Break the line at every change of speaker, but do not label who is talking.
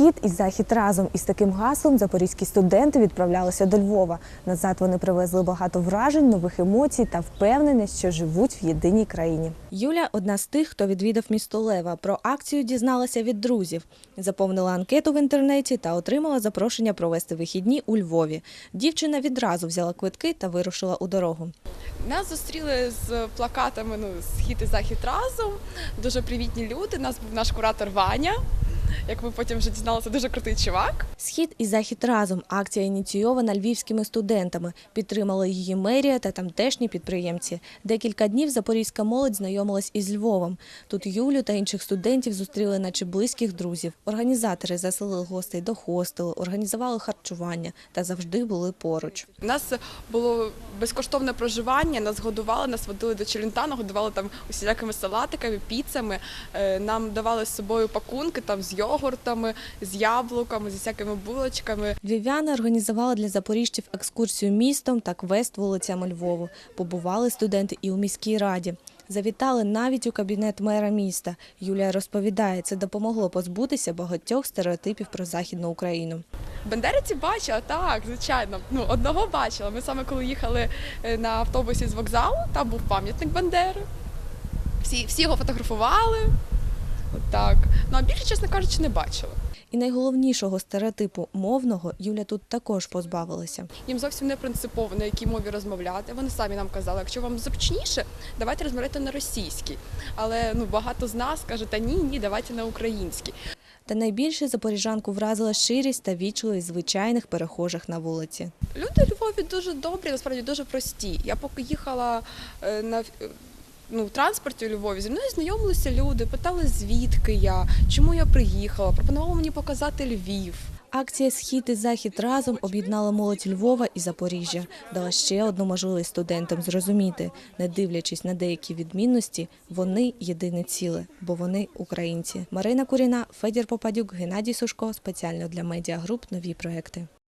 Схід і захід разом із таким гаслом запорізькі студенти відправлялися до Львова. Назад вони привезли багато вражень, нових емоцій та впевненість, що живуть в єдиній країні. Юля одна з тих, хто відвідав місто Лева. Про акцію дізналася від друзів. Заповнила анкету в інтернеті та отримала запрошення провести вихідні у Львові. Дівчина відразу взяла квитки та вирушила у дорогу.
Нас зустріли з плакатами ну, схід і захід разом. Дуже привітні люди. Нас був наш куратор Ваня. Як ми потім вже дізналися, дуже крутий чувак.
Схід і захід разом. Акція ініційована львівськими студентами. Підтримала її мерія та тамтешні підприємці. Декілька днів запорізька молодь знайомилась із Львовом. Тут Юлю та інших студентів зустріли, наче близьких друзів. Організатори заселили гостей до хостелу, організували харчування та завжди були поруч.
У нас було безкоштовне проживання, нас годували, нас водили до Челентану, годували там усілякими салатиками, піцами. Е, Нам давали з собою пакунки там з йогуртами, з яблуками, з всякими булочками.
Львів'яни організували для запоріжців екскурсію містом та квест вулицями Львову. Побували студенти і у міській раді. Завітали навіть у кабінет мера міста. Юлія розповідає, це допомогло позбутися багатьох стереотипів про західну Україну.
Бандериці бачила, так, звичайно. Ну, одного бачила. Ми саме коли їхали е, на автобусі з вокзалу, там був пам'ятник Бандери. Всі, всі його фотографували. Так. Ну а більше, чесно кажучи, не бачила.
І найголовнішого стереотипу мовного Юля тут також позбавилася.
Їм зовсім не принципово, на якій мові розмовляти. Вони самі нам казали, якщо вам зручніше, давайте розмовляти на російській. Але ну багато з нас каже, та ні, ні, давайте на українській.
Та найбільше запоріжанку вразила щирість та вічливість звичайних перехожих на вулиці.
Люди у Львові дуже добрі, насправді дуже прості. Я поки їхала е, на ну, в транспорті у Львові, зі мною знайомилися люди, питали, звідки я, чому я приїхала, пропонували мені показати Львів.
Акція Схід і захід разом об'єднала молодь Львова і Запоріжжя, дала ще одну можливість студентам зрозуміти, не дивлячись на деякі відмінності, вони єдине ціле, бо вони українці. Марина Куріна, Федір Попадюк, Геннадій Сушко. Спеціально для медіагруп нові проекти.